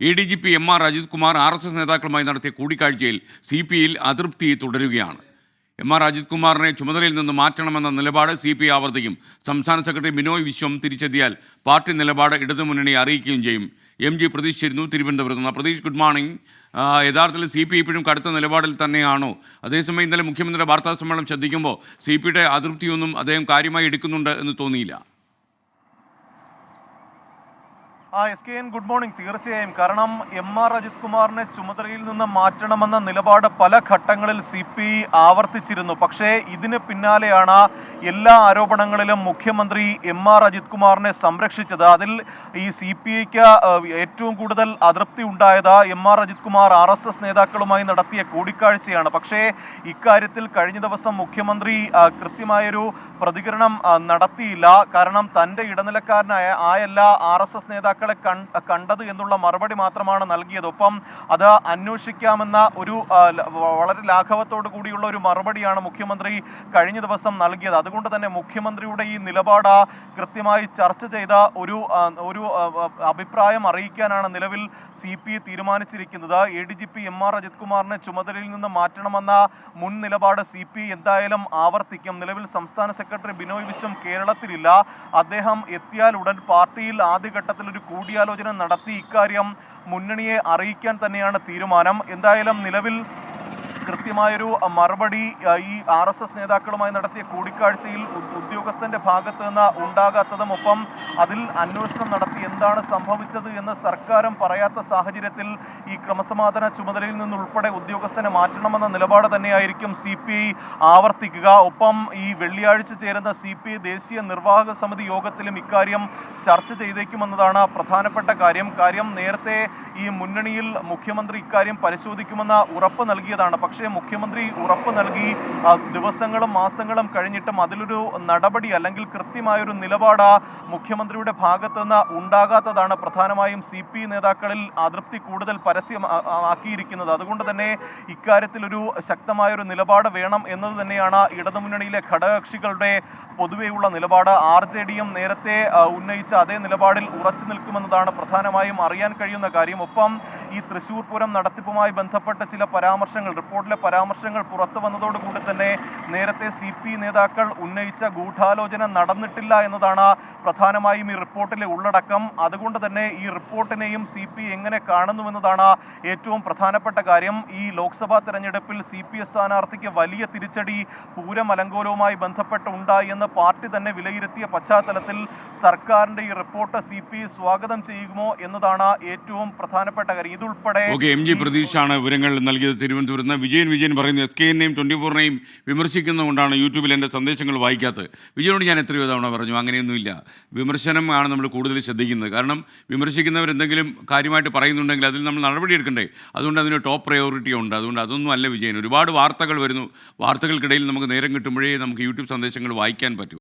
A D G P M R Ajith Kumar R S S നേതാക്കളുമായി നടത്തിയ കൂടിക്കാഴ്ചയിൽ C P ഐയിൽ അതൃപ്തി തുടരുകയാണ്. എം ആർ അജിത് കുമാറിനെ ചുമതലയിൽ നിന്ന് മാറ്റണമെന്ന നിലപാട് സി പി ഐ ആവർത്തിക്കും. സംസ്ഥാന സെക്രട്ടറി ബിനോയ് വിശ്വം തിരിച്ചെത്തിയാൽ പാർട്ടി നിലപാട് ഇടതുമുന്നണിയെ അറിയിക്കുകയും ചെയ്യും. എം ജി പ്രതീഷ് ചേരുന്നു തിരുവനന്തപുരത്ത് നിന്ന്. Pratheesh good morning. യഥാർത്ഥത്തിൽ സി പി ഇപ്പോഴും കടുത്ത നിലപാടിൽ തന്നെയാണോ? അതേസമയം ഇന്നലെ മുഖ്യമന്ത്രിയുടെ വാർത്താ സമ്മേളനം ശ്രദ്ധിക്കുമ്പോൾ സി പിയുടെ അതൃപ്തിയൊന്നും അദ്ദേഹം കാര്യമായി എടുക്കുന്നുണ്ട് എന്ന് തോന്നിയില്ല. S K N good morning തീർച്ചയായും. കാരണം എം ആർ അജിത് കുമാറിനെ ചുമതലയിൽ നിന്ന് മാറ്റണമെന്ന നിലപാട് പല ഘട്ടങ്ങളിൽ സി പി ആവർത്തിച്ചിരുന്നു. പക്ഷേ ഇതിന് പിന്നാലെയാണ് എല്ലാ ആരോപണങ്ങളിലും മുഖ്യമന്ത്രി എം ആർ അജിത് കുമാറിനെ സംരക്ഷിച്ചത്. അതിൽ ഈ സി പി ഐക്ക് ഏറ്റവും കൂടുതൽ അതൃപ്തി ഉണ്ടായത് M R Ajith Kumar R S S നേതാക്കളുമായി നടത്തിയ കൂടിക്കാഴ്ചയാണ്. പക്ഷേ ഇക്കാര്യത്തിൽ കഴിഞ്ഞ ദിവസം മുഖ്യമന്ത്രി കൃത്യമായൊരു പ്രതികരണം നടത്തിയില്ല. കാരണം തന്റെ ഇടനിലക്കാരനായ ആയല്ല ആർ എസ് എസ് നേതാക്കളെ കൺ- കണ്ടത് എന്നുള്ള മറുപടി മാത്രമാണ് നൽകിയത്. ഒപ്പം അത് അന്വേഷിക്കാമെന്ന ഒരു വളരെ ലാഘവത്തോടു കൂടിയുള്ള ഒരു മറുപടിയാണ് മുഖ്യമന്ത്രി കഴിഞ്ഞ ദിവസം നൽകിയത്. അതുകൊണ്ട് തന്നെ മുഖ്യമന്ത്രിയുടെ ഈ നിലപാട് കൃത്യമായി ചർച്ച ചെയ്ത ഒരു ഒരു അഭിപ്രായം അറിയിക്കാനാണ് നിലവിൽ സി പി തീരുമാനിച്ചിരിക്കുന്നത്. A D G P M R Ajith കുമാറിനെ ചുമതലയിൽ നിന്ന് മാറ്റണമെന്ന മുൻ നിലപാട് സി പി എന്തായാലും ആവർത്തിക്കും. നിലവിൽ സംസ്ഥാന സെക്രട്ടറി ബിനോയ് വിശ്വം കേരളത്തിലില്ല. അദ്ദേഹം എത്തിയാൽ ഉടൻ പാർട്ടിയിൽ ആദ്യഘട്ടത്തിൽ ഒരു കൂടിയാലോചന നടത്തി ഇക്കാര്യം മുന്നണിയെ അറിയിക്കാൻ തന്നെയാണ് തീരുമാനം. എന്തായാലും നിലവിൽ കൃത്യമായൊരു മറുപടി ഈ ആർ എസ് എസ് നേതാക്കളുമായി നടത്തിയ കൂടിക്കാഴ്ചയിൽ ഉദ്യോഗസ്ഥന്റെ ഭാഗത്ത് നിന്ന് ഉണ്ടാകാത്തതും ഒപ്പം അതിൽ അന്വേഷണം നടത്തി എന്താണ് സംഭവിച്ചത് എന്ന് സർക്കാരും പറയാത്ത സാഹചര്യത്തിൽ ഈ ക്രമസമാധാന ചുമതലയിൽ നിന്നുൾപ്പെടെ ഉദ്യോഗസ്ഥനെ മാറ്റണമെന്ന നിലപാട് തന്നെയായിരിക്കും സി പി ഐ ആവർത്തിക്കുക. ഒപ്പം ഈ വെള്ളിയാഴ്ച ചേരുന്ന സി പി ഐ ദേശീയ നിർവാഹക സമിതി യോഗത്തിലും ഇക്കാര്യം ചർച്ച ചെയ്തേക്കുമെന്നതാണ് പ്രധാനപ്പെട്ട കാര്യം. കാര്യം നേരത്തെ ഈ മുന്നണിയിൽ മുഖ്യമന്ത്രി ഇക്കാര്യം പരിശോധിക്കുമെന്ന ഉറപ്പ് നൽകിയതാണ്. പക്ഷേ മുഖ്യമന്ത്രി ഉറപ്പ് നൽകി ദിവസങ്ങളും മാസങ്ങളും കഴിഞ്ഞിട്ടും അതിലൊരു നടപടി അല്ലെങ്കിൽ കൃത്യമായൊരു നിലപാട് മുഖ്യമന്ത്രിയുടെ ഭാഗത്തു നിന്ന് ഉണ്ടാകാത്തതാണ് പ്രധാനമായും സി പി നേതാക്കളിൽ അതൃപ്തി കൂടുതൽ പരസ്യം ആ- ആ- ആക്കിയിരിക്കുന്നത്. അതുകൊണ്ട് തന്നെ ഇക്കാര്യത്തിൽ ഒരു ശക്തമായൊരു നിലപാട് വേണം എന്നത് തന്നെയാണ് ഇടതുമുന്നണിയിലെ ഘടകകക്ഷികളുടെ പൊതുവെയുള്ള നിലപാട്. ആർ ജെ ഡിയും നേരത്തെ ഉന്നയിച്ച അതേ നിലപാടിൽ ഉറച്ചു നിൽക്കുമെന്നതാണ് പ്രധാനമായും അറിയാൻ കഴിയുന്ന കാര്യം. ഒപ്പം ഈ തൃശൂർ പൂരം നടത്തിപ്പുമായി ബന്ധപ്പെട്ട ചില പരാമർശങ്ങൾ റിപ്പോർട്ടിലെ പരാമർശങ്ങൾ പുറത്തു വന്നതോടുകൂടി തന്നെ നേരത്തെ സി പി നേതാക്കൾ ഉന്നയിച്ച ഗൂഢാലോചന നടന്നിട്ടില്ല എന്നതാണ് പ്രധാനമായും ഈ റിപ്പോർട്ടിലെ ഉള്ളടക്കം. അതുകൊണ്ട് തന്നെ ഈ റിപ്പോർട്ടിനെയും സി പി എങ്ങനെ കാണുന്നുവെന്നതാണ് ഏറ്റവും പ്രധാനപ്പെട്ട കാര്യം. ഈ ലോക്സഭാ തെരഞ്ഞെടുപ്പിൽ സി പി എസ് സ്ഥാനാർത്ഥിക്ക് വലിയ തിരിച്ചടി പൂരം അലങ്കോലവുമായി ബന്ധപ്പെട്ട് ഉണ്ടായി എന്ന് പാർട്ടി തന്നെ വിലയിരുത്തിയ പശ്ചാത്തലത്തിൽ സർക്കാരിന്റെ ഈ റിപ്പോർട്ട് സി പി സ്വാഗതം ചെയ്യുമോ എന്നതാണ് ഏറ്റവും പ്രധാനപ്പെട്ട കാര്യം. ഇതുൾപ്പെടെ എം ജി പ്രതീഷാണ് വിവരങ്ങൾ നൽകിയത് തിരുവനന്തപുരത്ത് വിജയൻ വിജയൻ പറയുന്നു എസ് കെ എന്നെയും ട്വന്റി ഫോറിനെയും വിമർശിക്കുന്നതുകൊണ്ടാണ് യൂട്യൂബിൽ എന്റെ സന്ദേശങ്ങൾ വായിക്കാത്തത്. വിജയനോട് ഞാൻ എത്രയോ തവണ പറഞ്ഞു അങ്ങനെയൊന്നുമില്ല. വിമർശനം ആണ് നമ്മൾ കൂടുതൽ ശ്രദ്ധിക്കുന്നത്. കാരണം വിമർശിക്കുന്നവർ എന്തെങ്കിലും കാര്യമായിട്ട് പറയുന്നുണ്ടെങ്കിൽ അതിൽ നമ്മൾ നടപടി നടപടിയെടുക്കണ്ടേ. അതുകൊണ്ട് അതിന് ടോപ്പ് പ്രയോറിറ്റി ഉണ്ട്. അതുകൊണ്ട് അതൊന്നും അല്ല വിജയൻ. ഒരുപാട് വാർത്തകൾ വരുന്നു. വാർത്തകൾക്കിടയിൽ നമുക്ക് നേരം കിട്ടുമ്പോഴേ നമുക്ക് യൂട്യൂബ് സന്ദേശങ്ങൾ വായിക്കാൻ പറ്റൂ.